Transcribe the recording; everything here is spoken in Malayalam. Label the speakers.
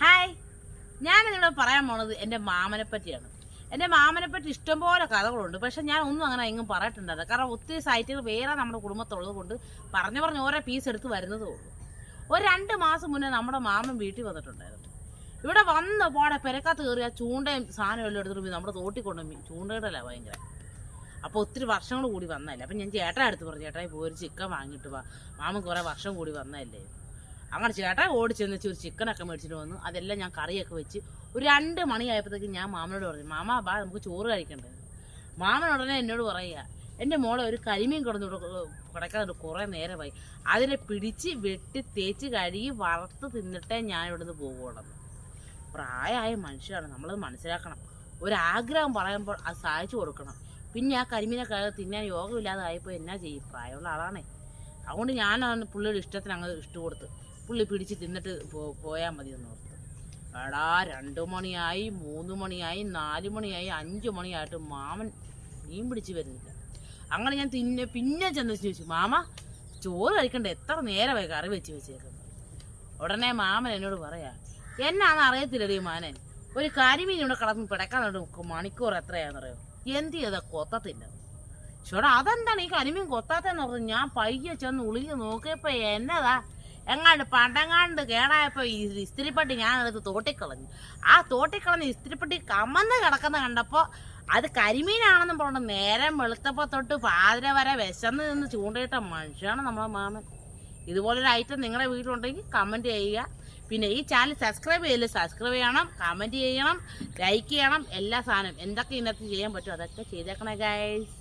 Speaker 1: ഹായ്. ഞാൻ നിങ്ങളോട് പറയാൻ പോണത് എന്റെ മാമനെ പറ്റിയാണ് എന്റെ മാമനെ പറ്റി ഇഷ്ടംപോലെ കഥകളുണ്ട്. പക്ഷെ ഞാൻ ഒന്നും അങ്ങനെ എങ്ങും പറഞ്ഞിട്ടുണ്ടത് കാരണം ഒത്തിരി സൈറ്റുകൾ വേറെ നമ്മുടെ കുടുംബത്തുള്ളത് കൊണ്ട് പറഞ്ഞു പറഞ്ഞ് ഓരോ പീസ് എടുത്ത് വരുന്നതേ ഉള്ളൂ. ഒരു രണ്ട് മാസം മുന്നേ നമ്മുടെ മാമൻ വീട്ടിൽ വന്നിട്ടുണ്ടായിരുന്നു. ഇവിടെ വന്ന പാടെ പെരക്കാത്ത കയറിയ ചൂണ്ടയും സാധനം എല്ലാം എടുത്തിട്ട് നമ്മുടെ തോട്ടി കൊണ്ടുപോയി ചൂണ്ടയിടല ഭയങ്കര. അപ്പോൾ ഒത്തിരി വർഷങ്ങൾ കൂടി വന്നതല്ലേ. അപ്പം ഞാൻ ചേട്ടാ അടുത്ത് പറഞ്ഞു ചേട്ടായി പോയി ചിക്കൻ വാങ്ങിയിട്ട് വാ. മാമൻ കുറേ വർഷം കൂടി വന്നതല്ലേ. അങ്ങനെ ചേട്ടാ ഓടിച്ചെന്ന് വെച്ച് ഒരു ചിക്കനൊക്കെ മേടിച്ചിട്ട് വന്നു. അതെല്ലാം ഞാൻ കറിയൊക്കെ വെച്ച് ഒരു രണ്ട് മണിയായപ്പോഴത്തേക്ക് ഞാൻ മാമനോട് പറഞ്ഞു മാമ ബാ നമുക്ക് ചോറ് കഴിക്കണ്ടേ? മാമൻ ഉടനെ എന്നോട് പറയുക എന്റെ മോളെ ഒരു കരിമീൻ കിടന്നു കിടക്കാറുണ്ട് കുറേ നേരമായി. അതിനെ പിടിച്ച് വെട്ടി തേച്ച് കഴുകി വറുത്ത് തിന്നിട്ടേ ഞാൻ ഇവിടുന്ന് പോകുള്ളൂ പ്രായമായ മനുഷ്യരാണ് നമ്മളത് മനസ്സിലാക്കണം. ഒരാഗ്രഹം പറയുമ്പോൾ അത് സഹായിച്ചു കൊടുക്കണം. പിന്നെ ആ കരിമീനെ ക- തിന്നാൻ യോഗമില്ലാതെ ആയപ്പോൾ എന്നാ ചെയ്യും? പ്രായമുള്ള ആളാണേ. അതുകൊണ്ട് ഞാൻ പുള്ളിയുടെ ഇഷ്ടത്തിന് അങ്ങ് ഇഷ്ടം കൊടുത്ത്. പുള്ളി പിടിച്ച് തിന്നിട്ട് പോയാൽ മതി എന്ന് ഓർത്തു. എടാ രണ്ട് മണിയായി മൂന്ന് മണിയായി നാല് മണിയായി അഞ്ച് മണിയായിട്ട് മാമൻ മീൻ പിടിച്ച് വരുന്നില്ല. അങ്ങനെ ഞാൻ തിന്നെ പിന്നെ ചെന്ന് ചോദിച്ചു മാമ ചോറ് കഴിക്കണ്ട എത്ര നേരമായി കറി വെച്ച് വെച്ചേക്കുന്നു? ഉടനെ മാമൻ എന്നോട് പറയാ എന്നാന്ന് അറിയത്തില്ലടി മാനൻ ഒരു കരിമീൻ ഇവിടെ കിടന്ന് പിടക്കാനുണ്ട് മണിക്കൂർ എത്രയാണെന്നറിയോ? എന്ത് ചെയ്താ കൊത്തത്തില്ല? ചേട്ടാ അതെന്താണ് ഈ കരിമീൻ കൊത്താത്തെന്ന് പറഞ്ഞു ഞാൻ പയ്യെ ചെന്ന് ഉളിഞ്ഞ് നോക്കിയപ്പോ എന്നതാ എങ്ങാണ്ട് പണ്ടങ്ങാണ്ട് കേടായപ്പോ ഈ ഇസ്തിരിപ്പട്ടി ഞാൻ എടുത്ത് തോട്ടിക്കളഞ്ഞു. ആ തോട്ടിക്കളഞ്ഞ് ഇസ്തിരിപ്പട്ടി കമന്ന് കിടക്കുന്ന കണ്ടപ്പോ അത് കരിമീനാണെന്നും പറഞ്ഞു നേരം വെളുത്തപ്പോ തൊട്ട് പാതിര വരെ വിശന്ന് നിന്ന് ചൂണ്ടയിട്ട മനുഷ്യനാണ് നമ്മളെ മാമൻ. ഇതുപോലൊരു ഐറ്റം നിങ്ങളുടെ വീട്ടിലുണ്ടെങ്കിൽ കമന്റ് ചെയ്യുക. പിന്നെ ഈ ചാനൽ സബ്സ്ക്രൈബ് ചെയ്യല്ലേ സബ്സ്ക്രൈബ് ചെയ്യണം കമന്റ് ചെയ്യണം ലൈക്ക് ചെയ്യണം എല്ലാ സാധനവും. എന്തൊക്കെ ഇതിനകത്ത് ചെയ്യാൻ പറ്റും അതൊക്കെ ചെയ്തേക്കണേ ഗൈസ്